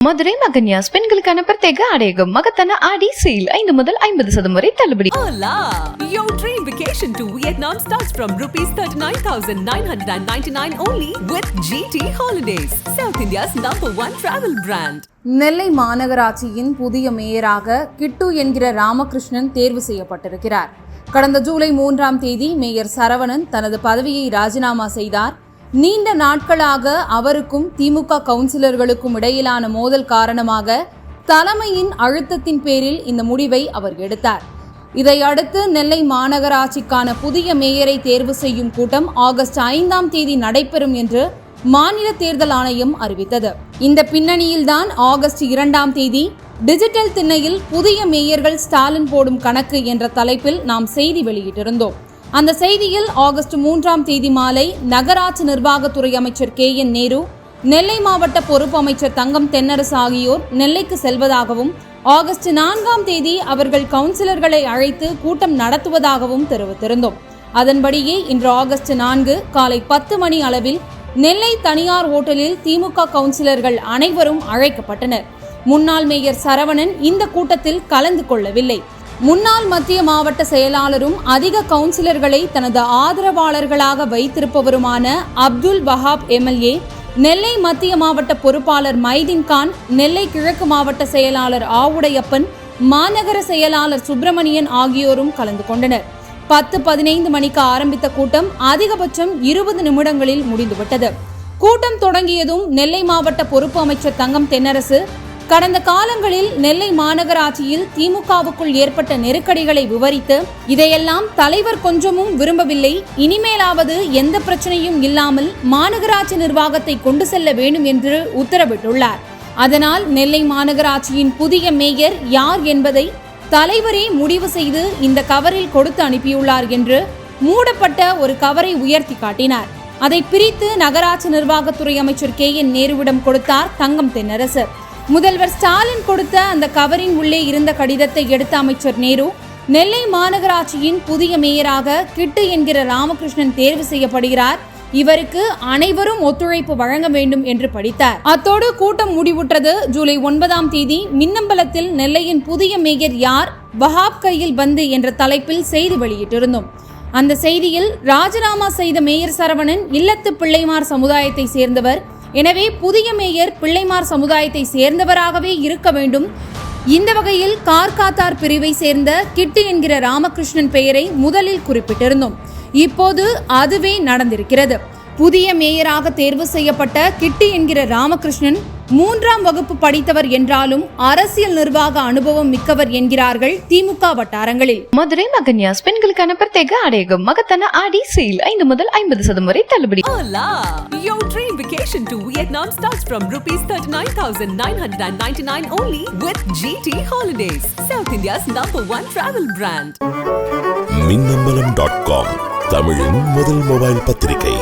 மதுரை மகன்யாஸ் பெண்களுக்கான பிரத்யேக ஆடையகம் மகத்தான ஆடி சேல் ஐந்து முதல் ஐம்பது சதம் வரை தள்ளுபடி! Your dream vacation to Vietnam starts from rupees 39,999 only with GT Holidays, South India's number one travel brand. நெல்லை மாநகராட்சியின் புதிய மேயராக கிட்டு என்கிற ராமகிருஷ்ணன் தேர்வு செய்யப்பட்டிருக்கிறார் கடந்த ஜூலை மூன்றாம் தேதி மேயர் சரவணன் தனது பதவியை ராஜினாமா செய்தார் நீண்ட நாட்களாக அவருக்கும் திமுக கவுன்சிலர்களுக்கும் இடையிலான மோதல் காரணமாக தலைமையின் அழுத்தத்தின் பேரில் இந்த முடிவை அவர் எடுத்தார். இதையடுத்து நெல்லை மாநகராட்சிக்கான புதிய மேயரை தேர்வு செய்யும் கூட்டம் ஆகஸ்ட் ஐந்தாம் தேதி நடைபெறும் என்று மாநில தேர்தல் ஆணையம் அறிவித்தது. இந்த பின்னணியில்தான் ஆகஸ்ட் இரண்டாம் தேதி டிஜிட்டல் திண்ணையில் புதிய மேயர்கள் ஸ்டாலின் போடும் கணக்கு என்ற தலைப்பில் நாம் செய்தி வெளியிட்டிருந்தோம். அந்த செய்தியில் ஆகஸ்ட் மூன்றாம் தேதி மாலை நகராட்சி நிர்வாகத்துறை அமைச்சர் கே என் நேரு நெல்லை மாவட்ட பொறுப்பு அமைச்சர் தங்கம் தென்னரசு ஆகியோர் நெல்லைக்கு செல்வதாகவும் ஆகஸ்ட் நான்காம் தேதி அவர்கள் கவுன்சிலர்களை அழைத்து கூட்டம் நடத்துவதாகவும் தெரிவித்திருந்தோம். அதன்படியே இன்று ஆகஸ்ட் நான்கு காலை பத்து மணி அளவில் நெல்லை தனியார் ஹோட்டலில் திமுக கவுன்சிலர்கள் அனைவரும் அழைக்கப்பட்டனர். முன்னாள் மேயர் சரவணன் இந்த கூட்டத்தில் கலந்து கொள்ளவில்லை. முன்னாள் மத்திய மாவட்ட செயலாளரும் அதிக கவுன்சிலர்களை தனது ஆதரவாளர்களாக வைத்திருப்பவருமான அப்துல் வஹாப் எம்எல்ஏ நெல்லை மத்திய மாவட்ட பொறுப்பாளர் மைதின்கான் நெல்லை கிழக்கு மாவட்ட செயலாளர் ஆவுடையப்பன் மாநகர செயலாளர் சுப்பிரமணியன் ஆகியோரும் கலந்து கொண்டனர். பத்து பதினைந்து மணிக்கு ஆரம்பித்த கூட்டம் அதிகபட்சம் இருபது நிமிடங்களில் முடிந்துவிட்டது. கூட்டம் தொடங்கியதும் நெல்லை மாவட்ட பொறுப்பு அமைச்சர் தங்கம் தென்னரசு கடந்த காலங்களில் நெல்லை மாநகராட்சியில் திமுகவுக்குள் ஏற்பட்ட நெருக்கடிகளை விவரித்து இதையெல்லாம் தலைவர் கொஞ்சமும் விரும்பவில்லை. இனிமேலாவது எந்த பிரச்சனையும் இல்லாமல் மாநகராட்சி நிர்வாகத்தை கொண்டு செல்ல வேண்டும் என்று உத்தரவிட்டுள்ளார். அதனால் நெல்லை மாநகராட்சியின் புதிய மேயர் யார் என்பதை தலைவரே முடிவு செய்து இந்த கவரில் கொடுத்து அனுப்பியுள்ளார் என்று மூடப்பட்ட ஒரு கவரை உயர்த்தி காட்டினார். அதை பிரித்து நகராட்சி நிர்வாகத்துறை அமைச்சர் கே என் நேருவிடம் கொடுத்தார் தங்கம் தென்னரசு. முதல்வர் ஸ்டாலின் கொடுத்த அந்த கவரின் உள்ளே இருந்த கடிதத்தை எடுத்த அமைச்சர் நேரு நெல்லை மாநகராட்சியின் புதிய மேயராக கிட்டு என்கிற ராமகிருஷ்ணன் தேர்வு செய்யப்படுகிறார். இவருக்கு அனைவரும் ஒத்துழைப்பு வழங்க வேண்டும் என்று படித்தார். அத்தோடு கூட்டம் முடிவுற்றது. ஜூலை ஒன்பதாம் தேதி மின்னம்பலத்தில் நெல்லையின் புதிய மேயர் யார்? வஹாப் கையில் பந்து என்ற தலைப்பில் செய்தி வெளியிட்டிருந்தோம். அந்த செய்தியில் ராஜினாமா செய்த மேயர் சரவணன் இல்லத்து பிள்ளைமார் சமுதாயத்தை சேர்ந்தவர். எனவே புதிய மேயர் பிள்ளைமார் சமுதாயத்தை சேர்ந்தவராகவே இருக்க வேண்டும். இந்த வகையில் கார்காத்தார் பிரிவை சேர்ந்த கிட்டு என்கிற ராமகிருஷ்ணன் பெயரை முதலில் குறிப்பிட்டிருந்தோம். இப்போது அதுவே நடந்திருக்கிறது. புதிய மேயராக தேர்வு செய்யப்பட்ட கிட்டு என்கிற ராமகிருஷ்ணன் மூன்றாம் வகுப்பு படித்தவர் என்றாலும் அரசியல் நிர்வாக அனுபவம் மிக்கவர் என்கிறார்கள் திமுக வட்டாரங்களில் மதுரை மகன்யாஸ் பெண்களுக்கான பிரத்யேக ஆடையகம் மகத்தான ஆடி சேல் ஐந்து முதல் ஐம்பது சதம் வரை தள்ளுபடி! Your dream vacation to Vietnam starts from rupees 39,999 only with GT Holidays, South India's number one travel brand. Minnambalam dot com தமிழின் முதல் மொபைல் பத்திரிகை